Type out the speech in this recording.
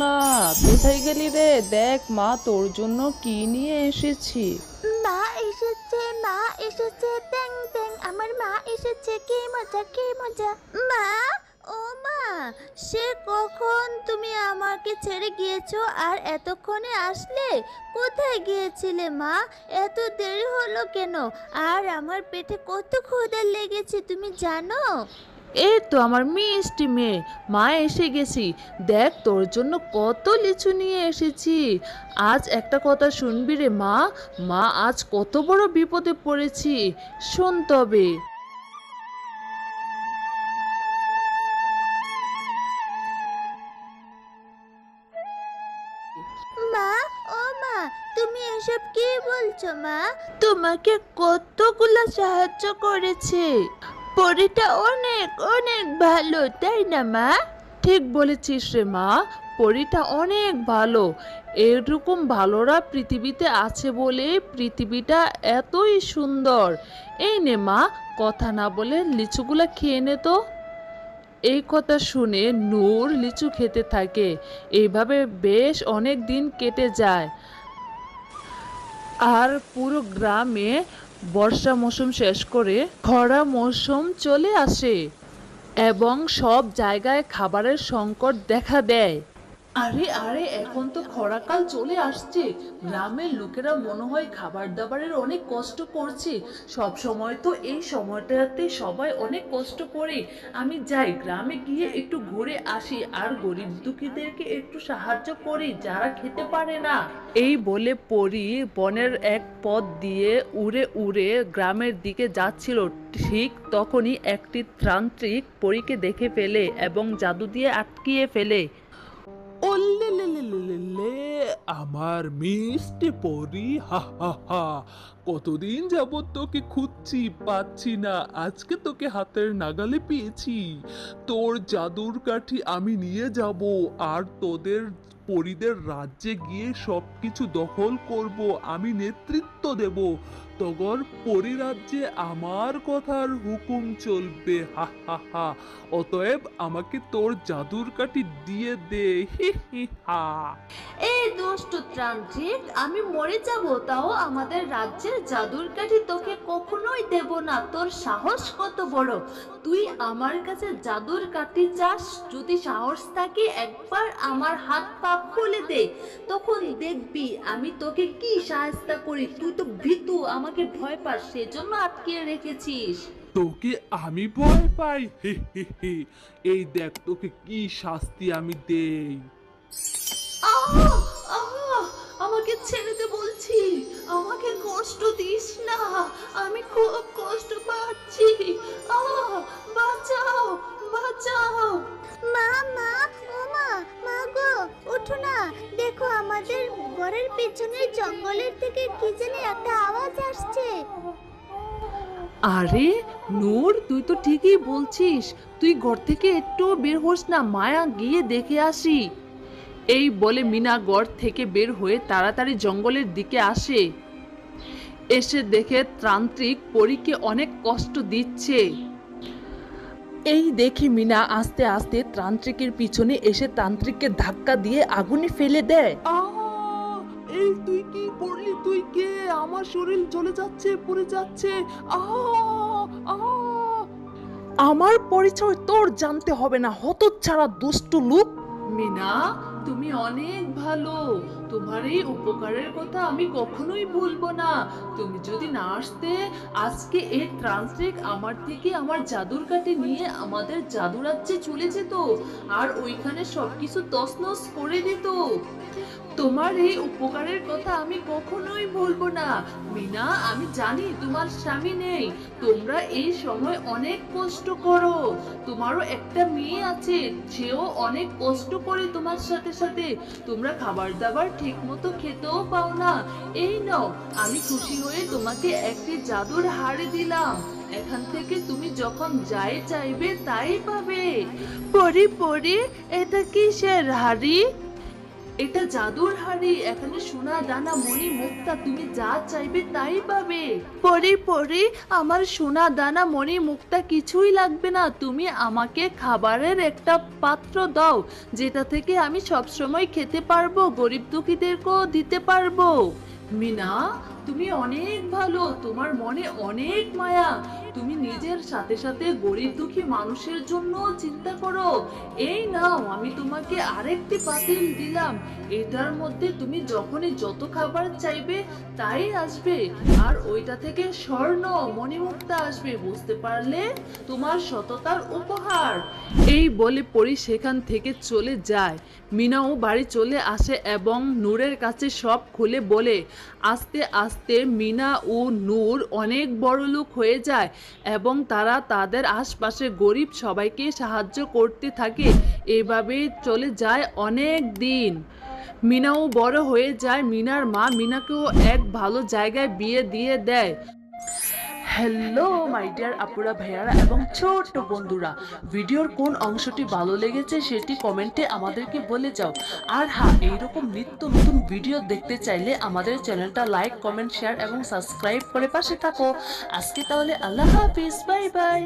মা? কোথায় গেলি রে? দেখ মা, তোর জন্য কি নিয়ে এসেছি? মা এসেছে মা এসেছে ট্যাং ট্যাং আমার মা এসেছে, কি মজা কি মজা। মা, ও মা, সে কখন তুমি আমাকে ছেড়ে গিয়েছো আর এতক্ষণে আসলে? কোথায় গিয়েছিলে মা? এত দেরি হলো কেন? আর আমার পেটে কত ক্ষুধা লেগেছে, তুমি জানো? এই তো আমার মিষ্টি মেয়ে মা এসে গেছি। দেখ তোর জন্য কত লিচু নিয়ে এসেছি। আজ একটা কথা শুনবি রে মা মা আজ কত বড় বিপদে পড়েছি। শোন তবে। মা ও মা তুমি এসব কি বলছো মা? তোমাকে কতগুলো সাহায্য করেছে। পরিটা অনেক অনেক ভালো, তাই না মা? ঠিক বলেছিস রে মা, পরীটা অনেক ভালো। এরকম ভালোরা পৃথিবীতে আছে বলে পৃথিবীটা এতই সুন্দর। এই নে মা, কথা না বলে লিচুগুলা খেয়ে নে তো। এই কথা শুনে নূর লিচু খেতে থাকে। এইভাবে বেশ অনেক দিন কেটে যায়। আর পুরো গ্রামে বর্ষা মৌসুম শেষ করে খরা মৌসুম চলে আসে এবং সব জায়গায় খাবারের সংকট দেখা দেয়। আরে আরে, এখন তো খরাকাল চলে আসছে। গ্রামের লোকেরা মনে হয় খাবার দাবারের অনেক কষ্ট করছে। সব সময় তো এই সময়টাতে সবাই অনেক কষ্ট করে। আমি যাই, গ্রামে গিয়ে একটু ঘুরে আসি আর গরিব দুঃখীদেরকে একটু সাহায্য করি, যারা খেতে পারে না। এই বলে পরি বনের এক পথ দিয়ে উড়ে উড়ে গ্রামের দিকে যাচ্ছিল। ঠিক তখনই একটি ত্রান্ত্রিক পরীকে দেখে ফেলে এবং জাদু দিয়ে আটকিয়ে ফেলে। ওলে লে লে লে লে লে আমার মিষ্টি পরি, হা হা হা। কতদিন যাবত তোকে খুঁজছি, পাচ্ছি না। আজকে তোকে হাতের নাগালে পেয়েছি। তোর জাদুর কাঠি আমি নিয়ে যাব, আর তোদের পরিদের রাজ্যে গিয়ে সবকিছু দখল করব। আমি নেতৃত্ব দেব। তগর পরিরাজ্যে আমার কথার হুকুম চলবে। হা হা হা। অতএব আমাকে তোর জাদুর কাঠি দিয়ে দে। হি হি, হা। এই দুষ্ট আমি মরে যাব, তাও আমাদের রাজ্যের জাদুর কাঠি তোকে কখনোই দেব না। তোর সাহস কত বড়? তুই আমার কাছে জাদুর কাঠি চাস। যদি সাহস থাকে, একবার আমার হাত পা খুলে দে। তখন দেখবি আমি তোকে কি সাহায্য করি। তুই তো ভীতু আমাকে ভয় পাস সেজন্য রেখেছিস তোকে আমি ভয় পাই হি হি হি এই দেখ তোকে কি শাস্তি আমি দেই আহ! আহ! আমাকে ছেড়ে দে বলছি আমাকে ঘরের পেছনের জঙ্গলের থেকে কি জানি একটা আওয়াজ আসছে। আরে নূর তুই তো ঠিকই বলছিস। তুই ঘর থেকে একটু বের হোস না মায়া গিয়ে দেখে আসি। এই বলে মিনা ঘর থেকে বের হয়ে তাড়াতাড়ি জঙ্গলের দিকে আসে। এসে দেখে তান্ত্রিক পরীকে অনেক কষ্ট দিচ্ছে। এই দেখি মিনা আস্তে আস্তে তান্ত্রিকের পিছনে এসে তান্ত্রিককে ধাক্কা দিয়ে আগুনে ফেলে দেয়! এই তুই কি করলি? তুই কে? আমার শরীর জ্বলে যাচ্ছে, পুড়ে যাচ্ছে। আহ, আহা। আমার পরিচয় তোর জানতে হবে না। হতচ্ছাড়া দুষ্ট লোক। মিনা, তুমি অনেক ভালো। তোমার এই উপকারের কথা আমি কখনোই ভুলবো না। তুমি যদি না আসতে, আজকে এই ট্রান্সলেট আমার থেকে আমার জাদুর কাঠি নিয়ে আমাদের জাদুরাজ্যে চলে যেত আর ওইখানে সব সবকিছু তছনছ করে দিত। তোমার এই উপকারের কথা আমি কখনোই ভুলবো না। মিনা, আমি জানি তোমার স্বামী নেই। তোমরা এই সময় অনেক কষ্ট করো। তোমারও একটা মেয়ে আছে, যেও অনেক কষ্ট করে তোমার সাথে সাথে। তোমরা খাবার দাবার ঠিক মতো খেতেও পাও না। এই নাও, আমি খুশি হয়ে তোমাকে একটি জাদুর হাড়ি দিলাম। এখান থেকে তুমি যখন যাই চাইবে তাই পাবে। পরি পরি এটা কি কিসের হাড়ি? এটা জাদুর হাড়ি, এখানে সোনা, দানা, মণি, মুক্তা, তুমি যা চাইবে তাই পাবে। পরে পরে আমার সোনা, দানা, মণি, মুক্তা কিছুই লাগবে না। তুমি আমাকে খাবারের একটা পাত্র দাও, যেটা থেকে আমি সবসময় খেতে পারব, গরিব দুঃখীদেরকেও দিতে পারব। মিনা, তুমি অনেক ভালো, তোমার মনে অনেক মায়া। তুমি নিজের সাথে সাথে গরিব দুঃখী মানুষের জন্য চিন্তা করো। এই নাও, আমি তোমাকে আরেকটি পাতিল দিলাম। এটার মধ্যে তুমি যখনই যত খাবার চাইবে তাই আসবে। আর ওইটা থেকে স্বর্ণ, মণিমুক্তা আসবে, বুঝতে পারলে? তোমার সততার উপহার। এই বলে পরি সেখান থেকে চলে যায়। মিনাও বাড়ি চলে আসে এবং নূরের কাছে সব খুলে বলে, আস্তে আস্তে মিনা ও নূর অনেক বড় লোক হয়ে যায়। এবং তারা তাদের আশপাশে গরিব সবাইকে সাহায্য করতে থাকে। এভাবে চলে যায় অনেক দিন। মিনাও বড় হয়ে যায়। মিনার মা মিনাকেও এক ভালো জায়গায় বিয়ে দিয়ে দেয়। হ্যালো মাই ডিয়ার আপুরা ভাইয়ারা এবং ছোট্ট বন্ধুরা ভিডিওর কোন অংশটি ভালো লেগেছে সেটি কমেন্টে আমাদেরকে বলে যাও। আর হ্যাঁ এইরকম নিত্য নতুন ভিডিও দেখতে চাইলে আমাদের চ্যানেলটা লাইক কমেন্ট শেয়ার এবং সাবস্ক্রাইব করে পাশে থাকো। আজকে তাহলে আল্লাহ হাফিজ বাই বাই